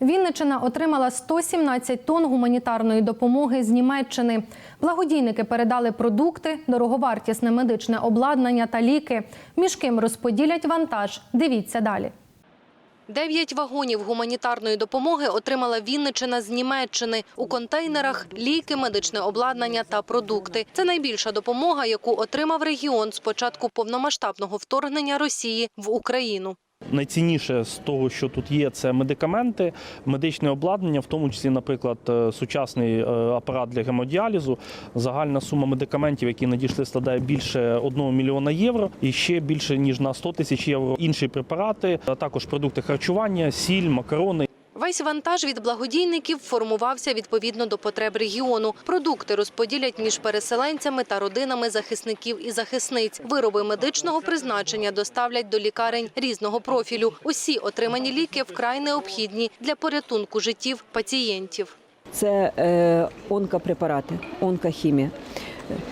Вінничина отримала 117 тонн гуманітарної допомоги з Німеччини. Благодійники передали продукти, дороговартісне медичне обладнання та ліки. Між ким розподілять вантаж. Дивіться далі. Дев'ять вагонів гуманітарної допомоги отримала Вінничина з Німеччини. У контейнерах ліки, медичне обладнання та продукти. Це найбільша допомога, яку отримав регіон з початку повномасштабного вторгнення Росії в Україну. Найцінніше з того, що тут є, це медикаменти, медичне обладнання, в тому числі, наприклад, е, сучасний е, апарат для гемодіалізу. Загальна сума медикаментів, які надійшли, складає більше 1 мільйона євро і ще більше ніж на 100 тисяч євро інші препарати, а також продукти харчування, сіль, макарони. Весь вантаж від благодійників формувався відповідно до потреб регіону. Продукти розподілять між переселенцями та родинами захисників і захисниць. Вироби медичного призначення доставлять до лікарень різного профілю. Усі отримані ліки вкрай необхідні для порятунку життів пацієнтів. Це е, онкопрепарати, онкохімія.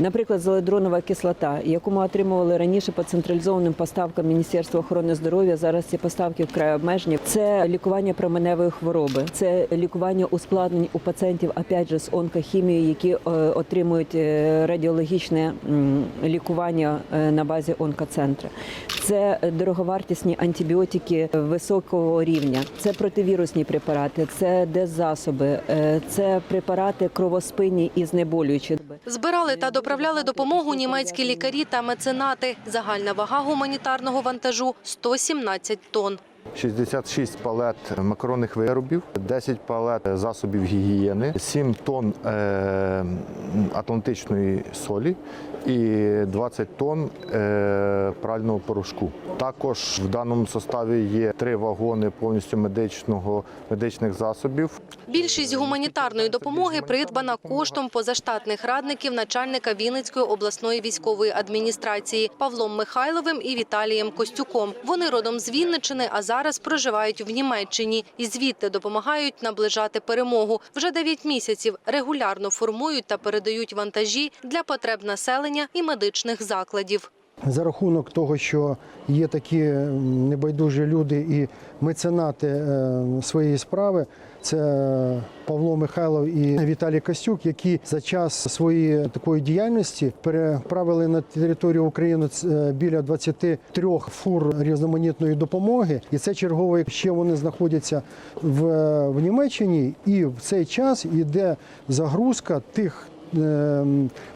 Наприклад, зеледронова кислота, яку ми отримували раніше по централізованим поставкам Міністерства охорони здоров'я. Зараз ці поставки вкрай обмежені. Це лікування променевої хвороби, це лікування ускладнень у пацієнтів, опять же, з онкохімією, які е, отримують е, радіологічне лікування е, на базі онкоцентру. Це дороговартісні антибіотики високого рівня, це противірусні препарати, це деззасоби, е, це препарати кровоспинні і знеболюючі. Збирали та доправляли допомогу німецькі лікарі та меценати. Загальна вага гуманітарного вантажу – 117 тонн. 66 палет макаронних виробів, 10 палет засобів гігієни, 7 тонн е, атлантичної солі і 20 тонн е, прального порошку. Також в даному составі є три вагони повністю медичних засобів. Більшість гуманітарної допомоги придбана коштом позаштатних радників начальника Вінницької обласної військової адміністрації Павлом Михайловим і Віталієм Костюком. Вони родом з Вінничини, а зараз проживають в Німеччині і звідти допомагають наближати перемогу. Вже 9 місяців регулярно формують та передають вантажі для потреб населення і медичних закладів. за рахунок того, що є такі небайдужі люди і меценати е, своєї справи. Це Павло Михайлов і Віталій Костюк, які за час своєї такої діяльності переправили на територію України е, біля 23 фур різноманітної допомоги. І це чергове, ще вони знаходяться в, в Німеччині, і в цей час йде загрузка тих е,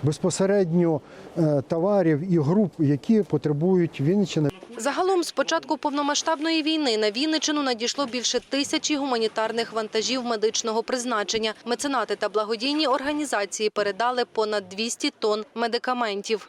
безпосередньо е, товарів і груп, які потребують Вінниччини. Загалом з початку повномасштабної війни на Вінничину надійшло більше тисячі гуманітарних вантажів медичного призначення. Меценати та благодійні організації передали понад 200 тонн медикаментів.